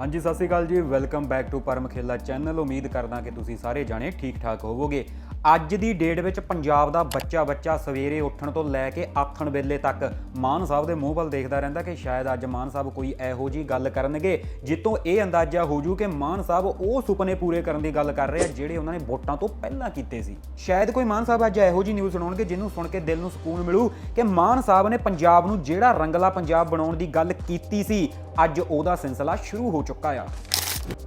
ਹਾਂਜੀ, ਸਤਿ ਸ਼੍ਰੀ ਅਕਾਲ ਜੀ। Welcome back to Param Khela channel. ਉਮੀਦ ਕਰਦਾ ਕਿ ਤੁਸੀਂ ਸਾਰੇ ਜਾਣੇ ਠੀਕ ਠਾਕ ਹੋਵੋਗੇ। ਅੱਜ ਦੀ ਡੇਟ ਵਿੱਚ ਪੰਜਾਬ ਦਾ ਬੱਚਾ ਬੱਚਾ ਸਵੇਰੇ ਉੱਠਣ ਤੋਂ ਲੈ ਕੇ ਆਥਣ ਵੇਲੇ ਤੱਕ ਮਾਨ ਸਾਹਿਬ ਦੇ ਮੂੰਹ ਵੱਲ ਦੇਖਦਾ ਰਹਿੰਦਾ ਕਿ ਸ਼ਾਇਦ ਅੱਜ ਮਾਨ ਸਾਹਿਬ ਕੋਈ ਇਹੋ ਜੀ ਗੱਲ ਕਰਨਗੇ, ਜਿੱਤੋਂ ਇਹ ਅੰਦਾਜ਼ਾ ਹੋ ਜੂ ਕਿ ਮਾਨ ਸਾਹਿਬ ਉਹ ਸੁਪਨੇ ਪੂਰੇ ਕਰਨ ਦੀ ਗੱਲ ਕਰ ਰਹੇ ਆ ਜਿਹੜੇ ਉਹਨਾਂ ਨੇ ਵੋਟਾਂ ਤੋਂ ਪਹਿਲਾਂ ਕੀਤੇ ਸੀ। ਸ਼ਾਇਦ ਕੋਈ ਮਾਨ ਸਾਹਿਬ ਅੱਜ ਇਹੋ ਜੀ ਨਿਊਜ਼ ਸੁਣਾਉਣਗੇ, ਜਿਹਨੂੰ ਸੁਣ ਕੇ ਦਿਲ ਨੂੰ ਸਕੂਨ ਮਿਲੂ ਕਿ ਮਾਨ ਸਾਹਿਬ ਨੇ ਪੰਜਾਬ ਨੂੰ ਜਿਹੜਾ ਰੰਗਲਾ ਪੰਜਾਬ ਬਣਾਉਣ ਦੀ ਗੱਲ ਕੀਤੀ ਸੀ, ਅੱਜ ਉਹਦਾ ਸਿਲਸਿਲਾ ਸ਼ੁਰੂ ਹੋ ਚੁੱਕਾ ਆ।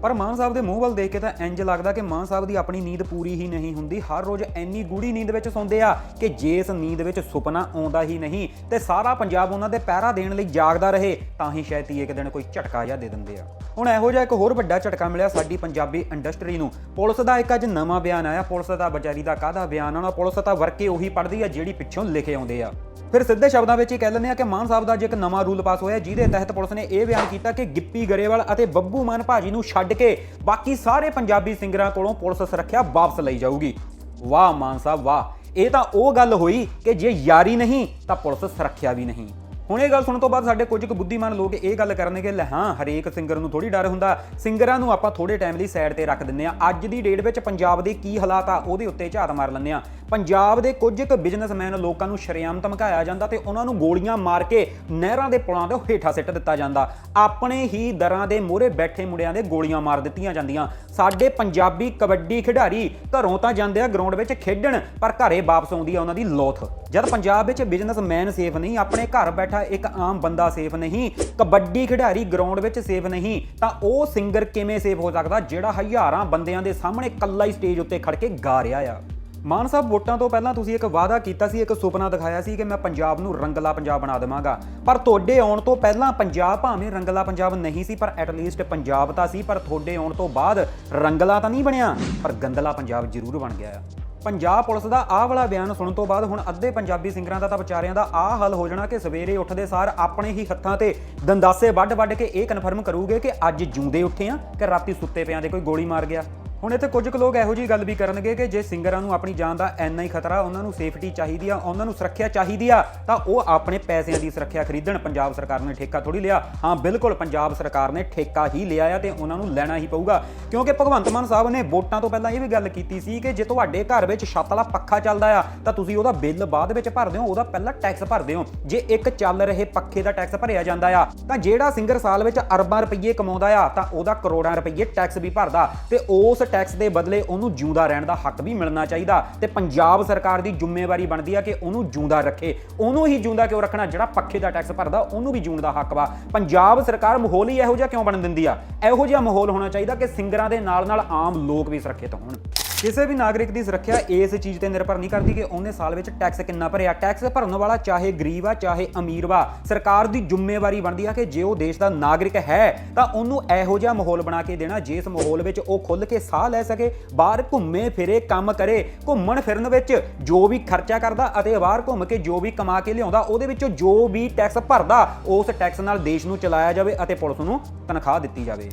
ਪਰ ਮਾਨ ਸਾਹਿਬ ਦੇ ਮੂੰਹ ਵੱਲ ਦੇਖ ਕੇ ਤਾਂ ਇੰਜ ਲੱਗਦਾ ਕਿ ਮਾਨ ਸਾਹਿਬ ਦੀ ਆਪਣੀ ਨੀਂਦ ਪੂਰੀ ਹੀ ਨਹੀਂ ਹੁੰਦੀ। ਹਰ ਰੋਜ਼ ਇੰਨੀ ਗੂੜੀ ਨੀਂਦ ਵਿੱਚ ਸੌਂਦੇ ਆ ਕਿ ਜੇ ਇਸ ਨੀਂਦ ਵਿੱਚ ਸੁਪਨਾ ਆਉਂਦਾ ਹੀ ਨਹੀਂ ਤੇ ਸਾਰਾ ਪੰਜਾਬ ਉਹਨਾਂ ਦੇ ਪਹਿਰਾ ਦੇਣ ਲਈ ਜਾਗਦਾ ਰਹੇ, ਤਾਂ ਹੀ ਸ਼ਾਇਦ ਹੀ ਇੱਕ ਦਿਨ ਕੋਈ ਝਟਕਾ ਜਿਹਾ ਦੇ ਦਿੰਦੇ ਆ। ਹੁਣ ਇਹੋ ਜਿਹਾ ਇੱਕ ਹੋਰ ਵੱਡਾ ਝਟਕਾ ਮਿਲਿਆ ਸਾਡੀ ਪੰਜਾਬੀ ਇੰਡਸਟਰੀ ਨੂੰ। ਪੁਲਿਸ ਦਾ ਇੱਕ ਅੱਜ ਨਵਾਂ ਬਿਆਨ ਆਇਆ। ਪੁਲਿਸ ਦਾ ਵਿਚਾਰੀ ਦਾ ਕਾਹਦਾ ਬਿਆਨ ਆਉਣਾ ਪੁਲਿਸ ਤਾਂ ਵਰਕੇ ਉਹੀ ਪੜਦੀ ਆ ਜਿਹੜੀ ਪਿੱਛੋਂ ਲਿਖੇ ਆਉਂਦੇ ਆ। ਫਿਰ ਸਿੱਧੇ ਸ਼ਬਦਾਂ ਵਿੱਚ ਹੀ ਕਹਿ ਲੈਂਦੇ ਆ ਕਿ ਮਾਨ ਸਾਹਿਬ ਦਾ ਅੱਜ ਇੱਕ ਨਵਾਂ ਰੂਲ ਪਾਸ ਹੋਇਆ ਜਿਹਦੇ ਤਹਿਤ ਪੁਲਿਸ ਨੇ ਇਹ ਬਿਆਨ ਕੀਤਾ ਕਿ ਗਿੱਪੀ ਗਰੇਵਾਲ ਅਤੇ ਬੱਬੂ ਮਾਨ ਭਾਜੀ ਨੂੰ ਛੱਡ ਕੇ ਬਾਕੀ ਸਾਰੇ ਪੰਜਾਬੀ ਸਿੰਗਰਾਂ ਕੋਲੋਂ ਪੁਲਿਸ ਸੁਰੱਖਿਆ ਵਾਪਸ ਲਈ ਜਾਊਗੀ। ਵਾਹ ਮਾਨ ਸਾਹਿਬ, ਵਾਹ। ਇਹ ਤਾਂ ਉਹ ਗੱਲ ਹੋਈ ਕਿ ਜੇ ਯਾਰੀ ਨਹੀਂ, ਤਾਂ ਪੁਲਿਸ ਸੁਰੱਖਿਆ ਵੀ ਨਹੀਂ। ਹੁਣ ਇਹ ਗੱਲ ਸੁਣਨ ਤੋਂ ਬਾਅਦ ਸਾਡੇ ਕੁਝ ਕੁ ਬੁੱਧੀਮਾਨ ਲੋਕ ਇਹ ਗੱਲ ਕਰਨਗੇ, ਲੈ ਹਾਂ, ਹਰੇਕ ਸਿੰਗਰ ਨੂੰ ਥੋੜੀ ਡਰ ਹੁੰਦਾ। ਸਿੰਗਰਾਂ ਨੂੰ ਆਪਾਂ ਥੋੜੇ ਟਾਈਮ ਲਈ ਸਾਈਡ ਤੇ ਰੱਖ ਦਿੰਨੇ ਆ ਅੱਜ ਦੀ ਡੇਟ ਵਿੱਚ ਪੰਜਾਬ ਦੇ ਕੀ ਹਾਲਾਤ ਆ, ਉਹਦੇ ਉੱਤੇ ਝਾਤ ਮਾਰ ਲੈਂਦੇ ਆ ਪੰਜਾਬ ਦੇ ਕੁਝ ਕੁ ਬਿਜ਼ਨਸਮੈਨ ਲੋਕਾਂ ਨੂੰ ਸ਼ਰੇਆਮ ਧਮਕਾਇਆ ਜਾਂਦਾ ਤੇ ਉਹਨਾਂ ਨੂੰ ਗੋਲੀਆਂ ਮਾਰ ਕੇ ਨਹਿਰਾਂ ਦੇ ਪੁਲਾਂ ਦੇ ਹੇਠਾਂ ਸਿੱਟ ਦਿੱਤਾ ਜਾਂਦਾ। ਆਪਣੇ ਹੀ ਦਰਾਂ ਦੇ ਮੋਹਰੇ ਬੈਠੇ ਮੁੰਡਿਆਂ ਦੇ ਗੋਲੀਆਂ ਮਾਰ ਦਿੱਤੀਆਂ ਜਾਂਦੀਆਂ। ਸਾਡੇ ਪੰਜਾਬੀ ਕਬੱਡੀ ਖਿਡਾਰੀ ਘਰੋਂ ਤਾਂ ਜਾਂਦੇ ਆ ਗਰਾਊਂਡ ਵਿੱਚ ਖੇਡਣ, ਪਰ ਘਰੇ ਵਾਪਸ ਆਉਂਦੀ ਆ ਉਹਨਾਂ ਦੀ ਲੋਥ। ਜਦ ਪੰਜਾਬ ਵਿੱਚ ਬਿਜ਼ਨਸਮੈਨ ਸੇਫ ਨਹੀਂ, ਆਪਣੇ ਘਰ ਬੈਠਾ ਇੱਕ ਆਮ ਬੰਦਾ ਸੇਫ ਨਹੀਂ, ਕਬੱਡੀ ਖਿਡਾਰੀ ਗਰਾਊਂਡ ਵਿੱਚ ਸੇਫ ਨਹੀਂ, ਤਾਂ ਉਹ ਸਿੰਗਰ ਕਿਵੇਂ ਸੇਫ ਹੋ ਸਕਦਾ ਜਿਹੜਾ ਹਜ਼ਾਰਾਂ ਬੰਦਿਆਂ ਦੇ ਸਾਹਮਣੇ ਇਕੱਲਾ ਹੀ ਸਟੇਜ ਉੱਤੇ ਖੜ ਕੇ ਗਾ ਰਿਹਾ ਆ? ਮਾਨ ਸਾਹਿਬ, ਵੋਟਾਂ ਤੋਂ ਪਹਿਲਾਂ ਤੁਸੀਂ ਇੱਕ ਵਾਅਦਾ ਕੀਤਾ ਸੀ, ਇੱਕ ਸੁਪਨਾ ਦਿਖਾਇਆ ਸੀ ਕਿ ਮੈਂ ਪੰਜਾਬ ਨੂੰ ਰੰਗਲਾ ਪੰਜਾਬ ਬਣਾ ਦੇਵਾਂਗਾ। ਪਰ ਤੁਹਾਡੇ ਆਉਣ ਤੋਂ ਪਹਿਲਾਂ ਪੰਜਾਬ ਭਾਵੇਂ ਰੰਗਲਾ ਪੰਜਾਬ ਨਹੀਂ ਸੀ, ਪਰ ਐਟਲੀਸਟ ਪੰਜਾਬ ਤਾਂ ਸੀ, ਪਰ ਤੁਹਾਡੇ ਆਉਣ ਤੋਂ ਬਾਅਦ ਰੰਗਲਾ ਤਾਂ ਨਹੀਂ ਬਣਿਆ, ਪਰ ਗੰਦਲਾ ਪੰਜਾਬ ਜ਼ਰੂਰ ਬਣ ਗਿਆ ਆ। ਪੰਜਾਬ ਪੁਲਿਸ ਦਾ ਆਹ ਵਾਲਾ ਬਿਆਨ ਸੁਣਨ ਤੋਂ ਬਾਅਦ ਹੁਣ ਅੱਧੇ ਪੰਜਾਬੀ ਸਿੰਗਰਾਂ ਦਾ ਤਾਂ ਵਿਚਾਰਿਆਂ ਦਾ ਆਹ ਹੱਲ ਹੋ ਜਾਣਾ ਕਿ ਸਵੇਰੇ ਉੱਠਦੇ ਸਾਰ ਆਪਣੇ ਹੀ ਹੱਥਾਂ ਤੇ ਦੰਦਾਸੇ ਵੱਢ-ਵੱਢ ਕੇ ਇਹ ਕਨਫਰਮ ਕਰੂਗੇ ਕਿ ਅੱਜ ਜਿਉਂਦੇ ਉੱਠੇ ਆ ਕਿ ਰਾਤੀ ਸੁੱਤੇ ਪਿਆਂ ਦੇ ਕੋਈ ਗੋਲੀ ਮਾਰ ਗਿਆ। ਹੁਣ ਇੱਥੇ ਕੁਝ ਕੁ ਲੋਕ ਇਹੋ ਜਿਹੀ ਗੱਲ ਵੀ ਕਰਨਗੇ ਕਿ ਜੇ ਸਿੰਗਰਾਂ ਨੂੰ ਆਪਣੀ ਜਾਨ ਦਾ ਇੰਨਾ ਹੀ ਖਤਰਾ, ਉਹਨਾਂ ਨੂੰ ਸੇਫਟੀ ਚਾਹੀਦੀ ਆ, ਉਹਨਾਂ ਨੂੰ ਸੁਰੱਖਿਆ ਚਾਹੀਦੀ ਆ, ਤਾਂ ਉਹ ਆਪਣੇ ਪੈਸਿਆਂ ਦੀ ਸੁਰੱਖਿਆ ਖਰੀਦਣ। ਪੰਜਾਬ ਸਰਕਾਰ ਨੇ ਠੇਕਾ ਥੋੜੀ ਲਿਆ। ਹਾਂ, ਬਿਲਕੁਲ ਪੰਜਾਬ ਸਰਕਾਰ ਨੇ ਠੇਕਾ ਹੀ ਲਿਆ ਆ ਤੇ ਉਹਨਾਂ ਨੂੰ ਲੈਣਾ ਹੀ ਪਊਗਾ। ਕਿਉਂਕਿ ਭਗਵੰਤ ਮਾਨ ਸਾਹਿਬ ਨੇ ਵੋਟਾਂ ਤੋਂ ਪਹਿਲਾਂ ਇਹ ਵੀ ਗੱਲ ਕੀਤੀ ਸੀ ਕਿ ਜੇ ਤੁਹਾਡੇ ਘਰ ਵਿੱਚ ਛੱਤ ਵਾਲਾ ਪੱਖਾ ਚੱਲਦਾ ਆ, ਤਾਂ ਤੁਸੀਂ ਉਹਦਾ ਬਿੱਲ ਬਾਅਦ ਵਿੱਚ ਭਰਦੇ ਹੋ ਉਹਦਾ ਪਹਿਲਾਂ ਟੈਕਸ ਭਰਦੇ ਹੋ ਜੇ ਇੱਕ ਚੱਲ ਰਹੇ ਪੱਖੇ ਦਾ ਟੈਕਸ ਭਰਿਆ ਜਾਂਦਾ ਆ, ਤਾਂ ਜਿਹੜਾ ਸਿੰਗਰ ਸਾਲ ਵਿੱਚ ਅਰਬਾਂ ਰੁਪਏ ਕਮਾਉਂਦਾ ਆ, ਤਾਂ ਉਹਦਾ ਕਰੋੜਾਂ ਰੁਪਏ ਟੈਕਸ ਵੀ ਭਰਦਾ। ਤੇ ਉਸ ਟੈਕਸ ਦੇ ਬਦਲੇ ਉਹਨੂੰ ਜਿਉਂਦਾ ਰਹਿਣ ਦਾ ਹੱਕ ਵੀ ਮਿਲਣਾ ਚਾਹੀਦਾ ਤੇ ਪੰਜਾਬ ਸਰਕਾਰ ਦੀ ਜ਼ਿੰਮੇਵਾਰੀ ਬਣਦੀ ਆ ਕਿ ਉਹਨੂੰ ਜਿਉਂਦਾ ਰੱਖੇ। ਉਹਨੂੰ ਹੀ ਜਿਉਂਦਾ ਕਿਉਂ ਰੱਖਣਾ? ਜਿਹੜਾ ਪੱਖੇ ਦਾ ਟੈਕਸ ਭਰਦਾ, ਉਹਨੂੰ ਵੀ ਜਿਉਣ ਦਾ ਹੱਕ ਵਾ। ਪੰਜਾਬ ਸਰਕਾਰ ਮਾਹੌਲ ਹੀ ਇਹੋ ਜਿਹਾ ਕਿਉਂ ਬਣ ਦਿੰਦੀ ਆ? ਇਹੋ ਜਿਹਾ ਮਾਹੌਲ ਹੋਣਾ ਚਾਹੀਦਾ ਕਿ ਸਿੰਗਰਾਂ ਦੇ ਨਾਲ ਨਾਲ ਆਮ ਲੋਕ ਵੀ ਸੁਰੱਖਿਅਤ ਹੋਣ। ਕਿਸੇ ਵੀ ਨਾਗਰਿਕ ਦੀ ਸੁਰੱਖਿਆ ਇਸ ਚੀਜ਼ ਤੇ ਨਿਰਭਰ ਨਹੀਂ ਕਰਦੀ ਕਿ ਉਹਨੇ ਸਾਲ ਵਿੱਚ ਟੈਕਸ ਕਿੰਨਾ ਭਰਿਆ। ਟੈਕਸ ਭਰਨ ਵਾਲਾ ਚਾਹੇ ਗਰੀਬ ਆ, ਚਾਹੇ ਅਮੀਰ ਵਾ, ਸਰਕਾਰ ਦੀ ਜ਼ਿੰਮੇਵਾਰੀ ਬਣਦੀ ਆ ਕਿ ਜੇ ਉਹ ਦੇਸ਼ ਦਾ ਨਾਗਰਿਕ ਹੈ, ਤਾਂ ਉਹਨੂੰ ਇਹੋ ਜਿਹਾ ਮਾਹੌਲ ਬਣਾ ਕੇ ਦੇਣਾ, ਜਿਸ ਮਾਹੌਲ ਵਿੱਚ ਉਹ ਖੁੱਲ ਕੇ ਸਾਹ ਲੈ ਸਕੇ, ਬਾਹਰ ਘੁੰਮੇ ਫਿਰੇ, ਕੰਮ ਕਰੇ, ਘੁੰਮਣ ਫਿਰਨ ਵਿੱਚ ਜੋ ਵੀ ਖਰਚਾ ਕਰਦਾ ਅਤੇ ਬਾਹਰ ਘੁੰਮ ਕੇ ਜੋ ਵੀ ਕਮਾ ਕੇ ਲਿਆਉਂਦਾ, ਉਹਦੇ ਵਿੱਚੋਂ ਜੋ ਵੀ ਟੈਕਸ ਭਰਦਾ, ਉਸ ਟੈਕਸ ਨਾਲ ਦੇਸ਼ ਨੂੰ ਚਲਾਇਆ ਜਾਵੇ ਅਤੇ ਪੁਲਿਸ ਨੂੰ ਤਨਖਾਹ ਦਿੱਤੀ ਜਾਵੇ।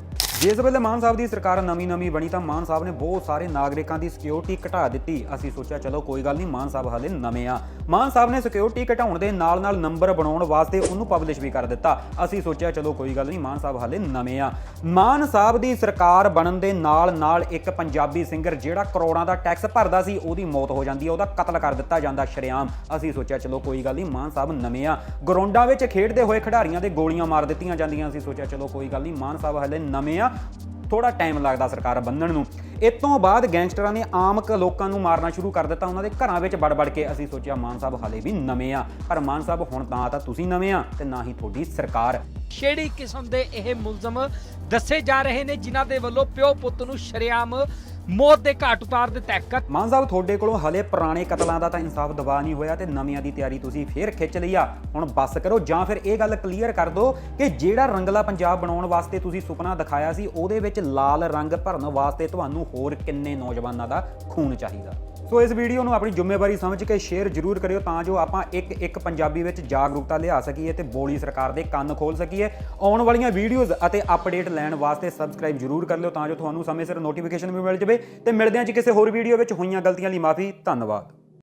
ਜਿਸ ਵੇਲੇ ਮਾਨ ਸਾਹਿਬ ਦੀ ਸਰਕਾਰ ਨਵੀਂ ਨਵੀਂ ਬਣੀ ਤਾਂ ਮਾਨ ਸਾਹਿਬ ਨੇ ਬਹੁਤ ਸਾਰੇ ਨਾਗਰਿਕਾਂ ਦੀ ਸਿਕਿਉਰਿਟੀ ਘਟਾ ਦਿੱਤੀ। ਅਸੀਂ ਸੋਚਿਆ, ਚਲੋ ਕੋਈ ਗੱਲ ਨਹੀਂ, ਮਾਨ ਸਾਹਿਬ ਹਾਲੇ ਨਵੇਂ ਆ। ਮਾਨ ਸਾਹਿਬ ਨੇ ਸਿਕਿਉਰਿਟੀ ਘਟਾਉਣ ਦੇ ਨਾਲ ਨਾਲ ਨੰਬਰ ਬਣਾਉਣ ਵਾਸਤੇ ਉਹਨੂੰ ਪਬਲਿਸ਼ ਵੀ ਕਰ ਦਿੱਤਾ। ਅਸੀਂ ਸੋਚਿਆ, ਚਲੋ ਕੋਈ ਗੱਲ ਨਹੀਂ, ਮਾਨ ਸਾਹਿਬ ਹਾਲੇ ਨਵੇਂ ਆ। ਮਾਨ ਸਾਹਿਬ ਦੀ ਸਰਕਾਰ ਬਣਨ ਦੇ ਨਾਲ ਨਾਲ ਇੱਕ ਪੰਜਾਬੀ ਸਿੰਗਰ ਜਿਹੜਾ ਕਰੋੜਾਂ ਦਾ ਟੈਕਸ ਭਰਦਾ ਸੀ, ਉਹਦੀ ਮੌਤ ਹੋ ਜਾਂਦੀ ਹੈ, ਉਹਦਾ ਕਤਲ ਕਰ ਦਿੱਤਾ ਜਾਂਦਾ ਸ਼ਰੇਆਮ। ਅਸੀਂ ਸੋਚਿਆ, ਚਲੋ ਕੋਈ ਗੱਲ ਨਹੀਂ, ਮਾਨ ਸਾਹਿਬ ਨਵੇਂ ਆ। ਗਰਾਊਂਡਾਂ ਵਿੱਚ ਖੇਡਦੇ ਹੋਏ ਖਿਡਾਰੀਆਂ ਦੇ ਗੋਲੀਆਂ ਮਾਰ ਦਿੱਤੀਆਂ ਜਾਂਦੀਆਂ, ਅਸੀਂ ਸੋਚਿਆ, ਚਲੋ ਕੋਈ ਗੱਲ ਨਹੀਂ, ਮਾਨ ਸਾਹਿਬ ਹਾਲੇ ਨਵੇਂ ਆ। ਥੋੜਾ ਟਾਈਮ ਲੱਗਦਾ ਸਰਕਾਰ ਬੰਨਣ ਨੂੰ। ਇਸ ਤੋਂ ਬਾਅਦ ਗੈਂਗਸਟਰਾਂ ਨੇ ਆਮ ਲੋਕਾਂ ਨੂੰ ਮਾਰਨਾ ਸ਼ੁਰੂ ਕਰ ਦਿੱਤਾ। ਉਹਨਾਂ ਦੇ ਘਰਾਂ ਵਿੱਚ ਵੜ ਵੜ ਕੇ ਅਸੀਂ ਸੋਚਿਆ, ਮਾਨ ਸਾਹਿਬ ਹਾਲੇ ਵੀ ਨਵੇਂ ਆ। ਪਰ ਮਾਨ ਸਾਹਿਬ ਹੁਣ ਤਾਂ ਤਾਂ ਤੁਸੀਂ ਨਵੇਂ ਆ ਤੇ ਨਾ ਹੀ ਤੁਹਾਡੀ ਸਰਕਾਰ। ਛੇੜੀ ਕਿਸਮ ਦੇ ਇਹ ਮੁਲਜ਼ਮ ਦੱਸੇ ਜਾ ਰਹੇ ਨੇ, ਜਿਨ੍ਹਾਂ ਦੇ ਵੱਲੋਂ ਪਿਓ ਪੁੱਤ ਨੂੰ ਸ਼ਰੇਆਮ ਮੌਤ ਦੇ ਘਾਟ ਉਤਾਰ ਦਿੱਤਾ ਹੈ। ਮਾਨ ਸਾਹਿਬ, ਤੁਹਾਡੇ ਕੋਲੋਂ ਹਲੇ ਪੁਰਾਣੇ ਕਤਲਾਂ ਦਾ ਤਾਂ ਇਨਸਾਫ ਦਬਾ ਨਹੀਂ ਹੋਇਆ ਤੇ ਨਵੀਆਂ ਦੀ ਤਿਆਰੀ ਤੁਸੀਂ ਫੇਰ ਖਿੱਚ ਲਈ ਆ। ਹੁਣ ਬੱਸ ਕਰੋ ਜਾਂ ਫਿਰ ਇਹ ਗੱਲ ਕਲੀਅਰ ਕਰ ਦਿਓ ਕਿ ਜਿਹੜਾ ਰੰਗਲਾ ਪੰਜਾਬ ਬਣਾਉਣ ਵਾਸਤੇ ਤੁਸੀਂ ਸੁਪਨਾ ਦਿਖਾਇਆ ਸੀ, ਉਹਦੇ ਵਿੱਚ ਲਾਲ ਰੰਗ ਭਰਨ ਵਾਸਤੇ ਤੁਹਾਨੂੰ ਹੋਰ ਕਿੰਨੇ ਨੌਜਵਾਨਾਂ ਦਾ ਖੂਨ ਚਾਹੀਦਾ? ਸੋ ਇਸ ਵੀਡੀਓ ਨੂੰ ਆਪਣੀ ਜ਼ਿੰਮੇਵਾਰੀ ਸਮਝ ਕੇ ਸ਼ੇਅਰ ਜ਼ਰੂਰ ਕਰਿਓ ਤਾਂ ਜੋ ਆਪਾਂ ਇੱਕ ਇੱਕ ਪੰਜਾਬੀ ਵਿੱਚ ਜਾਗਰੂਕਤਾ ਲਿਆ ਸਕੀਏ ਤੇ ਬੋਲੀ ਸਰਕਾਰ ਦੇ ਕੰਨ ਖੋਲ ਸਕੀਏ। ਆਉਣ ਵਾਲੀਆਂ ਵੀਡੀਓਜ਼ ਅਤੇ ਅਪਡੇਟ ਲੈਣ ਵਾਸਤੇ ਸਬਸਕ੍ਰਾਈਬ ਜ਼ਰੂਰ ਕਰ ਲਿਓ ਤਾਂ ਜੋ ਤੁਹਾਨੂੰ ਸਮੇਂ ਸਿਰ ਨੋਟੀਫਿਕੇਸ਼ਨ ਵੀ ਮਿਲ ਜਾਵੇ। ਤੇ ਮਿਲਦੇ ਹਾਂ ਜੀ ਕਿਸੇ ਹੋਰ ਵੀਡੀਓ ਵਿੱਚ। ਹੋਈਆਂ ਗਲਤੀਆਂ ਲਈ ਮਾਫੀ, ਧੰਨਵਾਦ।